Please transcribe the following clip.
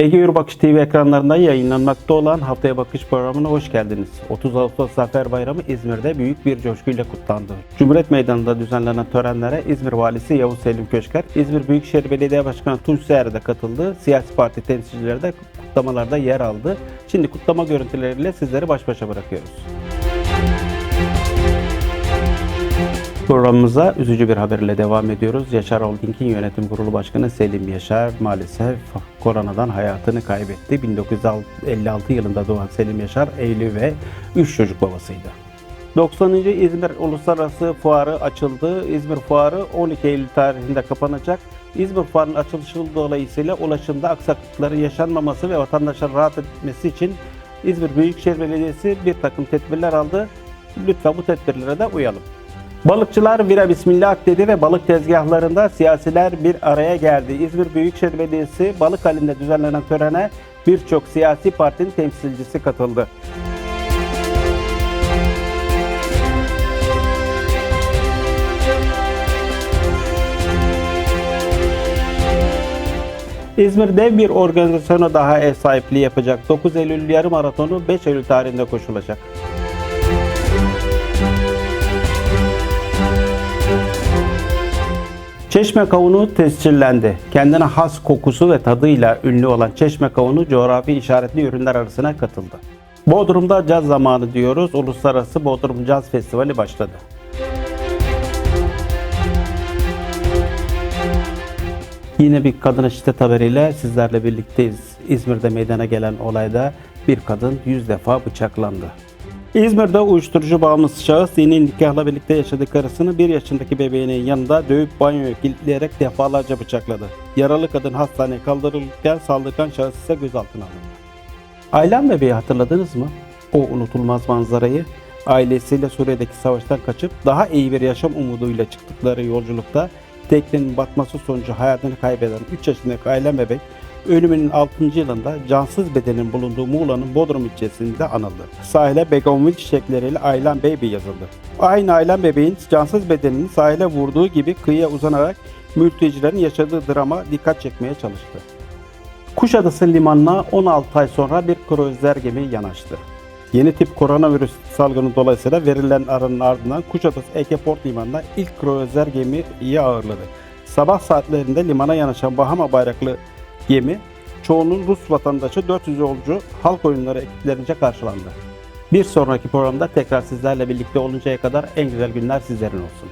Ege Yurubakış TV ekranlarında yayınlanmakta olan Haftaya Bakış programına hoş geldiniz. 30 Ağustos Zafer Bayramı İzmir'de büyük bir coşkuyla kutlandı. Cumhuriyet Meydanı'nda düzenlenen törenlere İzmir Valisi Yavuz Selim Köşker, İzmir Büyükşehir Belediye Başkanı Tunç Seyer de katıldı. Siyasi parti temsilcileri de kutlamalarda yer aldı. Şimdi kutlama görüntüleriyle sizleri baş başa bırakıyoruz. Programımıza üzücü bir haberle devam ediyoruz. Yaşar Holding'in yönetim kurulu başkanı Selim Yaşar maalesef koronadan hayatını kaybetti. 1956 yılında doğan Selim Yaşar evli ve 3 çocuk babasıydı. 90. İzmir Uluslararası Fuarı açıldı. İzmir Fuarı 12 Eylül tarihinde kapanacak. İzmir Fuarı'nın açılışı dolayısıyla ulaşımda aksaklıkların yaşanmaması ve vatandaşların rahat etmesi için İzmir Büyükşehir Belediyesi bir takım tedbirler aldı. Lütfen bu tedbirlere de uyalım. Balıkçılar vira bismillah dedi ve balık tezgahlarında siyasiler bir araya geldi. İzmir Büyükşehir Belediyesi balık halinde düzenlenen törene birçok siyasi partinin temsilcisi katıldı. İzmir dev bir organizasyona daha ev sahipliği yapacak. 9 Eylül yarım maratonu 5 Eylül tarihinde koşulacak. Çeşme kavunu tescillendi. Kendine has kokusu ve tadıyla ünlü olan çeşme kavunu coğrafi işaretli ürünler arasına katıldı. Bodrum'da caz zamanı diyoruz. Uluslararası Bodrum Caz Festivali başladı. Yine bir kadına şiddet haberiyle sizlerle birlikteyiz. İzmir'de meydana gelen olayda bir kadın 100 defa bıçaklandı. İzmir'de uyuşturucu bağımlısı şahıs yeni nikahla birlikte yaşadığı karısını 1 yaşındaki bebeğinin yanında dövüp banyoya kilitleyerek defalarca bıçakladı. Yaralı kadın hastaneye kaldırılırken saldırgan şahıs ise gözaltına alındı. Ailem bebeği hatırladınız mı? O unutulmaz manzarayı ailesiyle Suriye'deki savaştan kaçıp daha iyi bir yaşam umuduyla çıktıkları yolculukta teknenin batması sonucu hayatını kaybeden 3 yaşındaki ailem bebek ölümünün 6. yılında cansız bedenin bulunduğu Muğla'nın Bodrum ilçesinde anıldı. Sahile Begonvil çiçekleriyle Aylan Baby yazıldı. Aynı Aylan bebeğin cansız bedenini sahile vurduğu gibi kıyıya uzanarak mültecilerin yaşadığı drama dikkat çekmeye çalıştı. Kuşadası limanına 16 ay sonra bir kruzler gemi yanaştı. Yeni tip koronavirüs salgını dolayısıyla verilen aranın ardından Kuşadası Ege Port Limanı'na ilk kruzler gemiyi ağırladı. Sabah saatlerinde limana yanaşan Bahama bayraklı gemi, çoğunun Rus vatandaşı 400 yolcu halk oyunları ekiplerince karşılandı. Bir sonraki programda tekrar sizlerle birlikte oluncaya kadar en güzel günler sizlerin olsun.